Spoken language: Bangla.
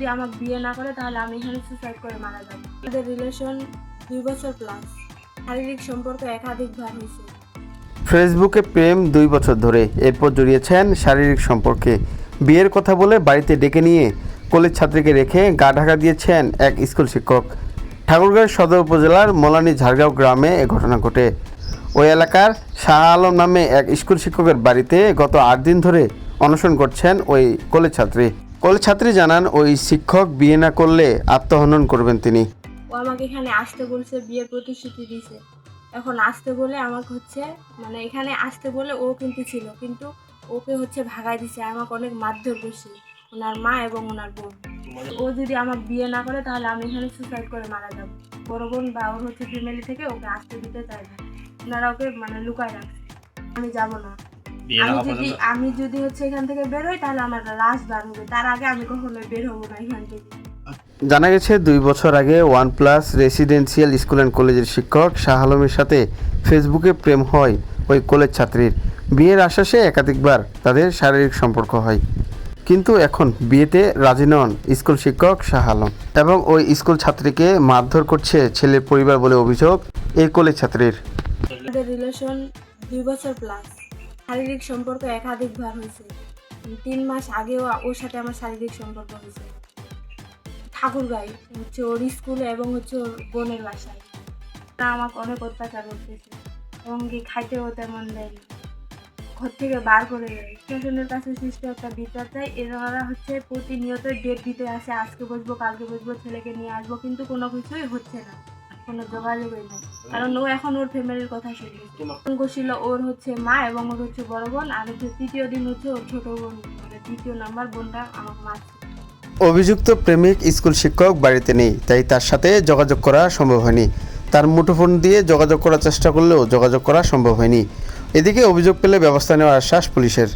যদি আমাকে বিয়ে না করে, তাহলে আমি এখানে সুসাইড করে মারা যাব। আমাদের রিলেশন দুই বছর প্লাস শারীরিক সম্পর্ক একাধিকবার হয়েছে। ফেসবুকে প্রেম দুই বছর ধরে। এরপর জড়িয়েছেন শারীরিক সম্পর্কে। বিয়ের কথা বলে বাড়িতে ডেকে নিয়ে কলেজ ছাত্রীকে রেখে গা ঢাকা দিয়েছেন এক স্কুল শিক্ষক। ঠাকুরগাঁও সদর উপজেলার মোলানি ঝাড়গাঁও গ্রামে এ ঘটনা ঘটে। ওই এলাকার শাহ আলম নামে এক স্কুল শিক্ষকের বাড়িতে গত আট দিন ধরে অনশন করছেন ওই কলেজ ছাত্রী। ছাত্রী জানান, ওই শিক্ষক বিয়ে না করলে আত্মহনন করবেন তিনি। ও আমাকে এখানে আসতে বলছে, বিয়ের প্রতিশ্রুতি দিছে। এখন আসতে বলে আমাকে হচ্ছে মানে এখানে আসতে বলে ও কিন্তু ছিল, কিন্তু ওকে হচ্ছে ভাগাই দিছে, আমাকে অনেক মারধর করছে, ওনার মা এবং ওনার বোন। ও যদি আমার বিয়ে না করে, তাহলে আমি এখানে সুসাইড করে মারা যাব। বড় বোন বা ওর হচ্ছে ফ্যামিলি থেকে ওকে আসতে দিতে চায় না। ওনারা ওকে মানে লুকায় রাখছে। আমি যাব না। বিয়ে না আমি হওয়া যদি পর্যন্ত? আমি যদি হচ্ছে এখান থেকে বের হই তাহলে আমার লাশ বার হবে। তার আগে আমি কখনোই বের হব না এখান থেকে। জানা গেছে দুই বছর আগে one plus residential school and কলেজের শিক্ষক শাহ আলমের সাথে ফেসবুকে প্রেম হয় ওই কলেজ ছাত্রীর। বিয়ের আশ্বাসে একাধিকবার তাদের শারীরিক সম্পর্ক হয়। কিন্তু এখন বিয়েতে রাজি নন স্কুল শিক্ষক শাহ আলম এবং ওই স্কুল ছাত্রীকে মারধর করছে ছেলের পরিবার বলে অভিযোগ এই কলেজ ছাত্রীর। রিলেশন দুই বছর প্লাস শারীরিক সম্পর্ক একাধিকবার হয়েছে। তিন মাস আগেও ওর সাথে আমার শারীরিক সম্পর্ক হয়েছে। ঠাকুরগাঁই হচ্ছে ওর স্কুলে এবং হচ্ছে ওর বোনের বাসায়। তা আমাকে অনেক অত্যাচার করতেছে এবং কি খাইতেও তেমন দেয় ঘর থেকে বার করে দেয়। স্টেশনের কাছে সৃষ্টি একটা বিচার চাই এরা হচ্ছে প্রতিনিয়ত ডেট দিতে আসে, আজকে বসবো, কালকে বসবো, ছেলেকে নিয়ে আসব, কিন্তু কোনো কিছুই হচ্ছে না। কোনো যোগাযোগই নেই। কারণ ও এখন ওর ফ্যামিলির কথা শুনবে ছিল ওর হচ্ছে মা এবং ওর হচ্ছে বড় বোন আর হচ্ছে তৃতীয় দিন হচ্ছে ওর ছোট বোন মানে তৃতীয় নাম্বার বোনটা আমাকে মারছে অভিযুক্ত প্রেমিক স্কুল শিক্ষক বাড়িতে নেই তাই তার সাথে যোগাযোগ করা সম্ভব হয়নি। তার মুঠোফোন দিয়ে যোগাযোগ করার চেষ্টা করলেও যোগাযোগ করা সম্ভব হয়নি। এদিকে অভিযোগ পেলে ব্যবস্থা নেওয়ার আশ্বাস পুলিশের।